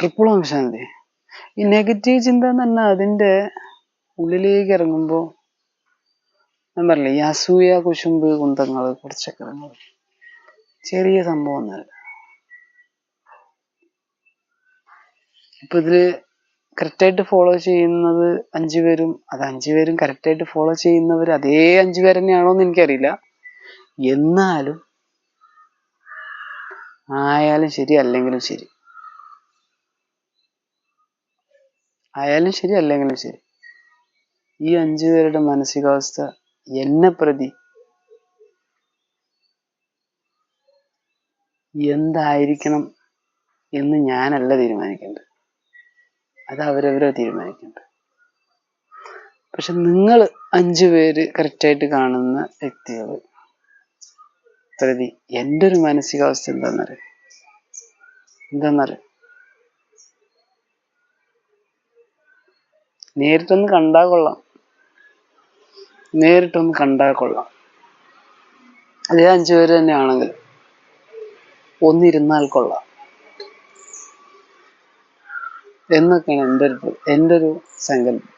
Triple ഓംശാന്തി ഈ negative ചിന്ത എന്ന് പറഞ്ഞാൽ അതിന്റെ ഉള്ളിലേക്ക് ഇറങ്ങുമ്പോൾ ഞാൻ പറയില്ല ഈ അസൂയ കുശുമ്പ് കുന്തങ്ങൾ കുറച്ചൊക്കെ ചെറിയ സംഭവം ഒന്നല്ല ഇപ്പൊ ഇതിൽ കറക്റ്റായിട്ട് ഫോളോ ചെയ്യുന്നത് അഞ്ചു പേരും അത് അഞ്ചു പേരും കറക്റ്റായിട്ട് ഫോളോ ചെയ്യുന്നവർ അതേ അഞ്ചു പേര് തന്നെയാണോ എന്ന് എനിക്കറിയില്ല. എന്നാലും ആയാലും ശരി അല്ലെങ്കിലും ശരി. ആയാലും ശരി അല്ലെങ്കിലും ശരി. ഈ അഞ്ചു പേരുടെ മാനസികാവസ്ഥ എന്നെ പ്രതി എന്തായിരിക്കണം എന്ന് ഞാനല്ല തീരുമാനിക്കേണ്ടത്. അത് അവരവരെ തീരുമാനിക്കേണ്ടത്. പക്ഷെ നിങ്ങൾ അഞ്ചു പേര് കറക്റ്റായിട്ട് കാണുന്ന വ്യക്തികൾ പ്രതി എന്റെ ഒരു മാനസികാവസ്ഥ എന്താണെന്നറിയാം എന്താണെന്നറിയാം നേരിട്ടൊന്ന് കണ്ടാ കൊള്ളാം. നേരിട്ടൊന്ന് കണ്ടാ കൊള്ളാം. അതേ അഞ്ചു പേര് തന്നെയാണെങ്കിൽ ഒന്നിരുന്നാൽ കൊള്ളാം. എന്നൊക്കെയാണ് എന്റെ ഒരു എന്റെ ഒരു സങ്കല്പം.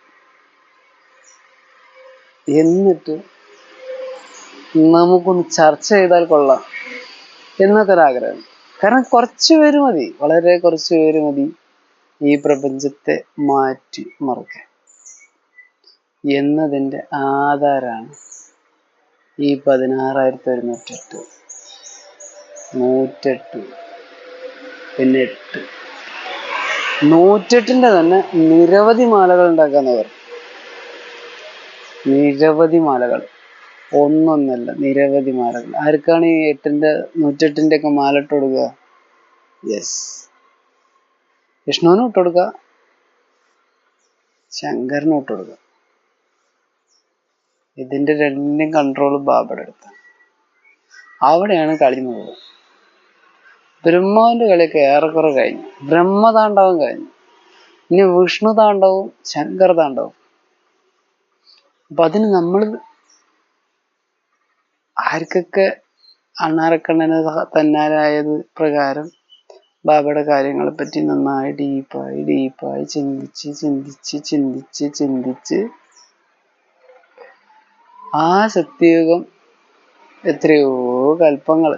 എന്നിട്ട് നമുക്കൊന്ന് ചർച്ച ചെയ്താൽ കൊള്ളാം എന്നൊക്കെ ഒരു ആഗ്രഹം കാരണം കുറച്ച് പേര് മതി. വളരെ കുറച്ച് പേര് മതി. ഈ പ്രപഞ്ചത്തെ മാറ്റി മറിക്കാൻ എന്നതിന്റെ ആധാരമാണ് ഈ പതിനാറായിരത്തി ഒരുന്നൂറ്റെട്ട് നൂറ്റെട്ട്. പിന്നെ എട്ട്. നൂറ്റെട്ടിന്റെ തന്നെ നിരവധി മാലകൾ ഉണ്ടാക്കാന്ന് പറയും. നിരവധി മാലകൾ. ഒന്നൊന്നല്ല നിരവധി മാലകൾ. ആർക്കാണ് ഈ എട്ടിന്റെ നൂറ്റെട്ടിന്റെ ഒക്കെ മാല ഇട്ട് കൊടുക്കുക? യെസ്. വിഷ്ണുവിനും ഇട്ട് കൊടുക്കുക ശങ്കറിനും ഇട്ട് കൊടുക്കുക ഇതിന്റെ രണ്ടിന്റെയും കൺട്രോൾ ബാബയുടെ അടുത്താണ് അവിടെയാണ് കളി മുഴുവൻ. ബ്രഹ്മാവിന്റെ കളിയൊക്കെ ഏറെക്കുറെ കഴിഞ്ഞു. ബ്രഹ്മതാണ്ഡവം കഴിഞ്ഞു. ഇനി വിഷ്ണു താണ്ഡവും ശങ്കർ താണ്ഡവും അപ്പൊ അതിന് നമ്മൾ ആർക്കൊക്കെ അണ്ണാറക്കണ്ണന് തന്നാലായത് പ്രകാരം ബാബയുടെ കാര്യങ്ങളെ പറ്റി നന്നായി ഡീപ്പായി ഡീപ്പായി ചിന്തിച്ച് ചിന്തിച്ച് ചിന്തിച്ച് ചിന്തിച്ച് ആ സത്യയുഗം എത്രയോ കൽപ്പങ്ങൾ.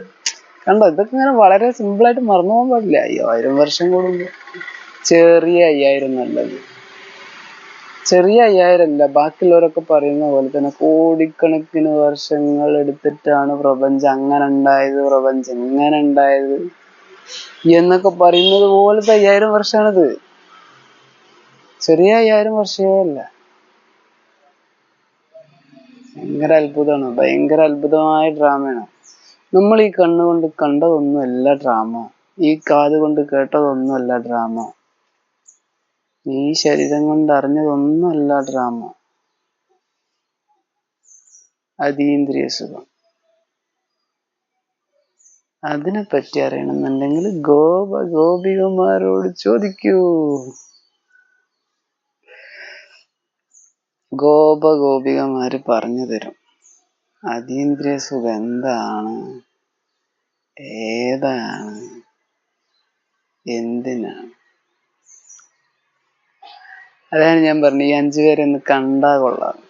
കണ്ടോ ഇതൊക്കെ ഇങ്ങനെ വളരെ സിമ്പിളായിട്ട് മറന്നു പോകാൻ പാടില്ല. അയ്യായിരം വർഷം കൂടുമ്പോൾ ചെറിയ അയ്യായിരം നല്ലത്. ചെറിയ അയ്യായിരം അല്ല ബാക്കിയുള്ളവരൊക്കെ പറയുന്ന പോലെ തന്നെ കോടിക്കണക്കിന് വർഷങ്ങൾ എടുത്തിട്ടാണ് പ്രപഞ്ചം. അങ്ങനെ ഉണ്ടായത് പ്രപഞ്ചം ഇങ്ങനെ ഉണ്ടായത്. എന്നൊക്കെ പറയുന്നത് പോലത്തെ അയ്യായിരം വർഷമാണിത് ചെറിയ അയ്യായിരം വർഷമേ അല്ല. ഭയങ്കര അത്ഭുതമാണ്. ഭയങ്കര അത്ഭുതമായ ഡ്രാമയാണ്. നമ്മൾ ഈ കണ്ണുകൊണ്ട് കണ്ടതൊന്നുമല്ല ഡ്രാമ. ഈ കാത് കൊണ്ട് കേട്ടതൊന്നുമല്ല ഡ്രാമ. ഈ ശരീരം കൊണ്ട് അറിഞ്ഞതൊന്നുമല്ല ഡ്രാമ. അതീന്ദ്രിയ സുഖം. അതിനെപ്പറ്റി അറിയണമെന്നുണ്ടെങ്കിൽ ഗോപ ഗോപികമാരോട് ചോദിക്കൂ. ഗോപ ഗോപികമാര് പറഞ്ഞു തരും. അതീന്ദ്രിയ സുഖം എന്താണ്? ഏതാണ്? എന്തിനാണ്? അതാണ് ഞാൻ പറഞ്ഞു ഈ അഞ്ചു പേരെ ഒന്ന് കണ്ടാ കൊള്ളാം.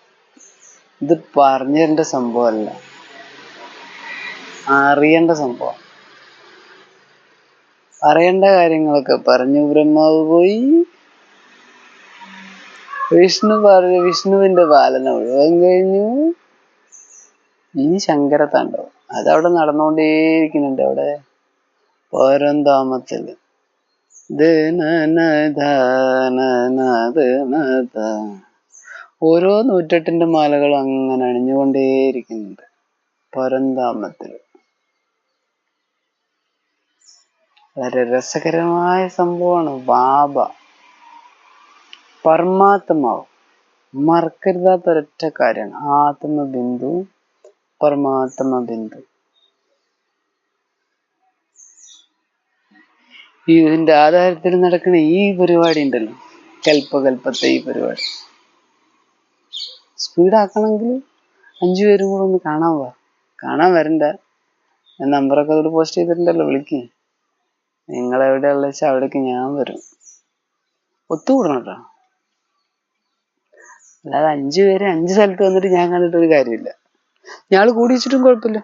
ഇത് പറഞ്ഞു തരേണ്ട സംഭവമല്ല. അറിയേണ്ട സംഭവം. അറിയേണ്ട കാര്യങ്ങളൊക്കെ പറഞ്ഞു ബ്രഹ്മാവ് പോയി. വിഷ്ണു പറഞ്ഞു വിഷ്ണുവിന്റെ പാലന മുഴുവൻ കഴിഞ്ഞു. ഇനി ശങ്കര താണ്ഡവം അതവിടെ നടന്നുകൊണ്ടേയിരിക്കുന്നുണ്ട് അവിടെ. പരന്താമത്തിൽ ഓരോ നൂറ്റെട്ടിന്റെ മാലകൾ അങ്ങനെ അണിഞ്ഞുകൊണ്ടേയിരിക്കുന്നുണ്ട്. പരന്താമത്തിൽ. വളരെ രസകരമായ സംഭവമാണ്. വാബ പരമാത്മാവ്. മറക്കരുതാത്ത ഒരൊറ്റ കാര്യമാണ് ആത്മബിന്ദു പരമാത്മ ബിന്ദു ഇതിന്റെ ആധാരത്തിൽ നടക്കുന്ന ഈ പരിപാടി ഉണ്ടല്ലോ. കൽപ്പകൽപ്പത്തെ ഈ പരിപാടി. സ്പീഡാക്കണമെങ്കിൽ അഞ്ചു പേരും കൂടെ ഒന്ന് കാണാൻ വാ. കാണാൻ വരണ്ട. ഞാൻ നമ്പറൊക്കെ അതിൽ പോസ്റ്റ് ചെയ്തിട്ടുണ്ടല്ലോ വിളിക്ക്. നിങ്ങൾ എവിടെയുള്ള വെച്ചാൽ അവിടേക്ക് ഞാൻ വരും. ഒത്തുകൂടണം കേട്ടോ അല്ലാതെ അഞ്ചു പേര് അഞ്ച് സ്ഥലത്ത് വന്നിട്ട് ഞാൻ കണ്ടിട്ട് ഒരു കാര്യമില്ല. ഞാൾ കൂടി വെച്ചിട്ടും കുഴപ്പമില്ല.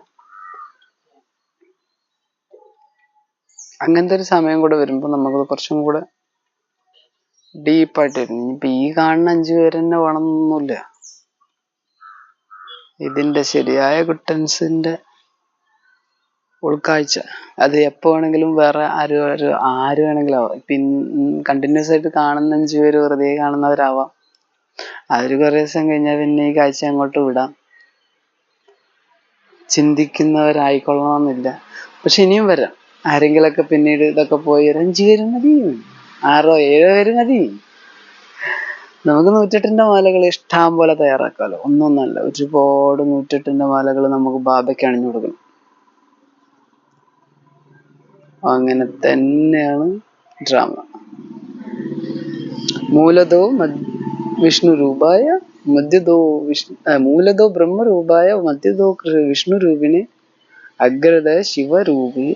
അങ്ങനത്തെ ഒരു സമയം കൂടെ വരുമ്പോൾ നമുക്ക് കുറച്ചും കൂടെ ഡീപ്പായിട്ട് വരും. ഇനിയിപ്പോ ഈ കാണുന്ന അഞ്ചു പേര് തന്നെ വേണമെന്നൊന്നുമില്ല ഇതിന്റെ ശരിയായ കുട്ടൻസിന്റെ ഉൾക്കാഴ്ച അത് എപ്പോ വേണമെങ്കിലും വേറെ ആര് ഒരു ആര് വേണമെങ്കിലും ആവാം. പിൻ കണ്ടിന്യൂസ് ആയിട്ട് കാണുന്ന അഞ്ചു പേര് വെറുതെ കാണുന്നവരാവാം. അവർ കുറെ ദിവസം കഴിഞ്ഞാൽ പിന്നെ ഈ കാഴ്ച അങ്ങോട്ട് വിടാം. ചിന്തിക്കുന്നവരായിക്കൊള്ളണമെന്നില്ല പക്ഷെ ഇനിയും വരാം. ആരെങ്കിലൊക്കെ പിന്നീട് ഇതൊക്കെ പോയി ഒരു അഞ്ചു പേര് മതി. ആറോ ഏഴോ പേര് മതി. നമുക്ക് നൂറ്റെട്ടിന്റെ മാലകൾ ഇഷ്ടം പോലെ തയ്യാറാക്കാമല്ലോ ഒന്നൊന്നല്ല ഒരുപാട് നൂറ്റെട്ടിന്റെ മാലകൾ നമുക്ക് ബാബയ്ക്ക് അണിഞ്ഞു കൊടുക്കണം. അങ്ങനെ തന്നെയാണ് ഡ്രാമ മൂലതോ വിഷ്ണു രൂപായ മധ്യതോ വിഷ്ണു മൂലതോ ബ്രഹ്മരൂപായ മധ്യതോ വിഷ്ണു രൂപിണി അഗ്രത ശിവരൂപി.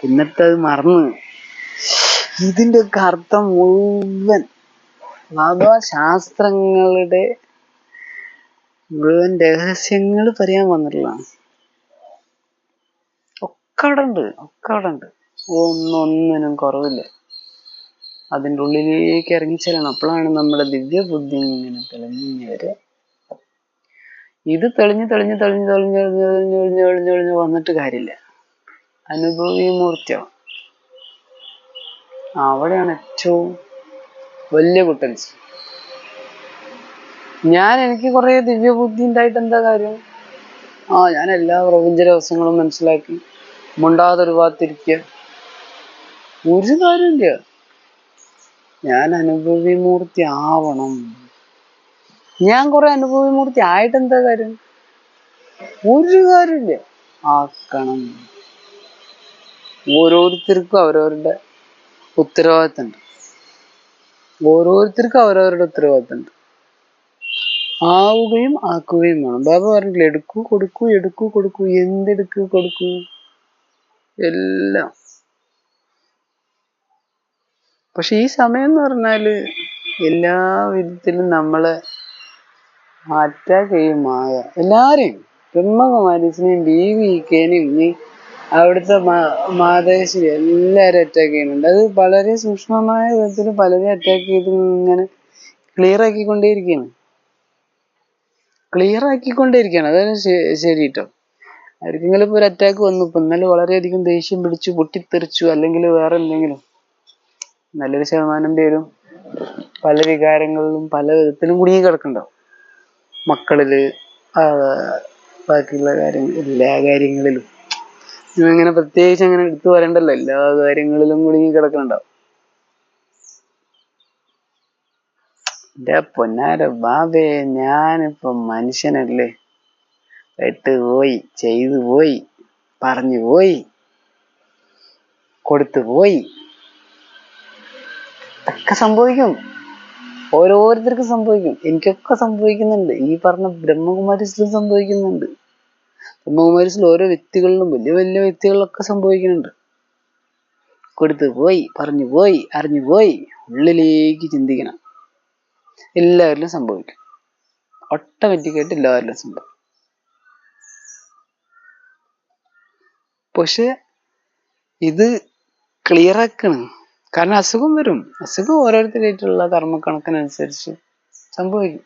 പിന്നത്തെ അത് മറന്ന്. ഇതിന്റെ ഒക്കെ അർത്ഥം മുഴുവൻ ശാസ്ത്രങ്ങളുടെ മുഴുവൻ രഹസ്യങ്ങൾ പറയാൻ വന്നിട്ടുള്ളതാണ്. ഒക്കെ അവിടെ ഉണ്ട് ഒക്കെ അവിടെ ഉണ്ട് ഒന്നൊന്നിനും കുറവില്ല. അതിന്റെ ഉള്ളിലേക്ക് ഇറങ്ങിച്ചെല്ലണം അപ്പോഴാണ് നമ്മുടെ ദിവ്യ ബുദ്ധി ഇങ്ങനെ തെളിഞ്ഞു വരിക. ഇത് തെളിഞ്ഞ് തെളിഞ്ഞ് തെളിഞ്ഞ് തെളിഞ്ഞ് തെളിഞ്ഞ് തെളിഞ്ഞ് തെളിഞ്ഞ് തെളിഞ്ഞ് തെളിഞ്ഞ് വന്നിട്ട് കാര്യമില്ല. അനുഭവി മൂർത്തിയോ അവിടെയാണ് ഏറ്റവും വലിയ കുട്ടൻസ്. ഞാൻ എനിക്ക് കുറെ ദിവ്യബുദ്ധി ഉണ്ടായിട്ട് എന്താ കാര്യം? ആ ഞാൻ എല്ലാ പ്രപഞ്ച രഹസ്യങ്ങളും മനസ്സിലാക്കി. മുണ്ടാതെ ഒരു കാര്യമില്ല. ഞാൻ അനുഭവീമൂർത്തി ആവണം. ഞാൻ കുറെ അനുഭവീമൂർത്തി ആയിട്ട് എന്താ കാര്യം? ഒരു കാര്യമില്ല. ആക്കണം. ഓരോരുത്തർക്കും അവരവരുടെ ഉത്തരവാദിത്തമുണ്ട്. ഓരോരുത്തർക്കും അവരവരുടെ ഉത്തരവാദിത്തമുണ്ട്. ആവുകയും ആക്കുകയും വേണം. ബാബ പറഞ്ഞില്ല എടുക്കൂ കൊടുക്കൂ എടുക്കൂ കൊടുക്കൂ. എന്തെടുക്കൂ കൊടുക്കൂ? എല്ലാം. പക്ഷെ ഈ സമയം എന്ന് പറഞ്ഞാൽ എല്ലാ വിധത്തിലും നമ്മളെ അറ്റാക്ക് മായ എല്ലാരെയും ബ്രഹ്മകുമാരീസിനെയും കെനെയും നീ അവിടുത്തെ മാ- മാതേശ്വരി എല്ലാരും അറ്റാക്ക് ചെയ്യുന്നുണ്ട്. അത് വളരെ സൂക്ഷ്മമായ വിധത്തിൽ പലരെയും അറ്റാക്ക് ചെയ്ത് ഇങ്ങനെ ക്ലിയർ ആക്കിക്കൊണ്ടേയിരിക്കുകയാണ്. ക്ലിയർ ആക്കിക്കൊണ്ടേയിരിക്കുകയാണ്. അതാണ് ശരി കേട്ടോ ആർക്കെങ്കിലും ഒരു അറ്റാക്ക് വന്നു. ഇപ്പൊ ഇന്നലെ വളരെയധികം ദേഷ്യം പിടിച്ചു പൊട്ടിത്തെറിച്ചു അല്ലെങ്കിൽ വേറെ എന്തെങ്കിലും. നല്ലൊരു ശതമാനം പേരും പല വികാരങ്ങളിലും പല വിധത്തിലും കുടുങ്ങി കിടക്കുന്നുണ്ടാവും. മക്കളിൽ ബാക്കിയുള്ള കാര്യങ്ങൾ എല്ലാ കാര്യങ്ങളിലും. ഇങ്ങനെ പ്രത്യേകിച്ച് അങ്ങനെ എടുത്തു പറയണ്ടല്ലോ. എല്ലാ കാര്യങ്ങളിലും കുടുങ്ങി കിടക്കുന്നുണ്ടാവും. എന്റെ പൊന്നാര ബാബേ ഞാനിപ്പോ മനുഷ്യനല്ലേ? ഇട്ട് പോയി ചെയ്തു പോയി പറഞ്ഞു പോയി കൊടുത്തു പോയി. ഒക്കെ സംഭവിക്കും. ഓരോരുത്തർക്കും സംഭവിക്കും. എനിക്കൊക്കെ സംഭവിക്കുന്നുണ്ട്. ഈ പറഞ്ഞ ബ്രഹ്മകുമാരീസിലും സംഭവിക്കുന്നുണ്ട്. ബ്രഹ്മകുമാരീസിൽ ഓരോ വ്യക്തികളിലും വലിയ വലിയ വ്യക്തികളിലൊക്കെ സംഭവിക്കുന്നുണ്ട്. കൊടുത്തു പോയി പറഞ്ഞു പോയി അറിഞ്ഞു പോയി ഉള്ളിലേക്ക് ചിന്തിക്കണം. എല്ലാവരിലും സംഭവിക്കും. ഓട്ടോമാറ്റിക്കായിട്ട് എല്ലാവരിലും സംഭവിക്കും. പക്ഷെ ഇത് ക്ലിയർ ആക്കണം. കാരണം അസുഖം വരും. അസുഖം ഓരോരുത്തരായിട്ടുള്ള കർമ്മക്കണക്കിനനുസരിച്ച് സംഭവിക്കും.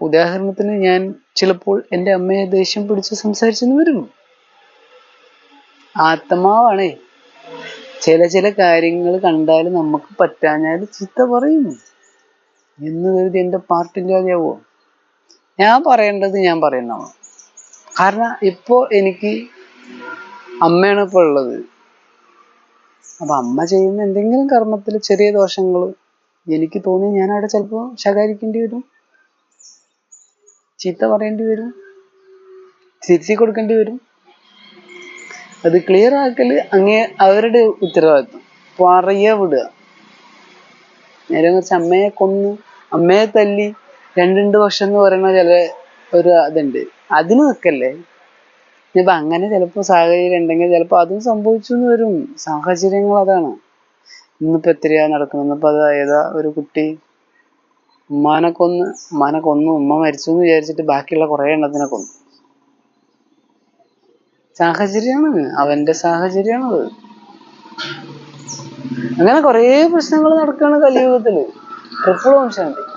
ഉദാഹരണത്തിന് ഞാൻ ചിലപ്പോൾ എന്റെ അമ്മയെ ദേഷ്യം പിടിച്ച് സംസാരിച്ചെന്ന് വരും. ആത്മാവാണേ ചില ചില കാര്യങ്ങൾ കണ്ടാൽ നമുക്ക് പറ്റാഞ്ഞാൽ ചിത്ത പറയും. എന്ന് കരുതി എന്റെ പാർട്ടില്ലാതെയാവോ ഞാൻ പറയേണ്ടത് ഞാൻ പറയുന്നതാണ്. കാരണം ഇപ്പോൾ എനിക്ക് അമ്മയാണ് ഇപ്പോൾ ഉള്ളത്. അപ്പൊ അമ്മ ചെയ്യുന്ന എന്തെങ്കിലും കർമ്മത്തിൽ ചെറിയ ദോഷങ്ങൾ എനിക്ക് തോന്നി ഞാൻ അവിടെ ചിലപ്പോൾ ശകാരിക്കേണ്ടി വരും. ചീത്ത പറയേണ്ടി വരും. തിരിച്ചു കൊടുക്കേണ്ടി വരും. അത് ക്ലിയർ ആക്കൽ അങ്ങേ അവരുടെ ഉത്തരവാദിത്വം. പറയ വിടുക. നേരെ കുറച്ച് അമ്മയെ കൊന്ന് അമ്മയെ തല്ലി രണ്ടു വർഷം എന്ന് പറയുന്ന ചില ഒരു അതുണ്ട്. അതിന് നിൽക്കല്ലേ ഇനിയിപ്പോ അങ്ങനെ ചിലപ്പോ സാഹചര്യം ഉണ്ടെങ്കിൽ ചിലപ്പോ അതും സംഭവിച്ചു എന്ന് വരും. സാഹചര്യങ്ങൾ അതാണ്. ഇന്നിപ്പോ എത്രയാ നടക്കുന്നത്? ഇന്നിപ്പോ അത് ഏതാ ഒരു കുട്ടി ഉമ്മാനെ കൊന്ന് ഉമ്മാനെ കൊന്നു ഉമ്മ മരിച്ചു എന്ന് വിചാരിച്ചിട്ട് ബാക്കിയുള്ള കുറെ എണ്ണത്തിനെ കൊന്നു. സാഹചര്യമാണ്. അവന്റെ സാഹചര്യമാണത്. അങ്ങനെ കുറേ പ്രശ്നങ്ങൾ നടക്കുകയാണ് കലിയുഗത്തിൽ ട്രിപ്പിൾ ഓം ശാന്തി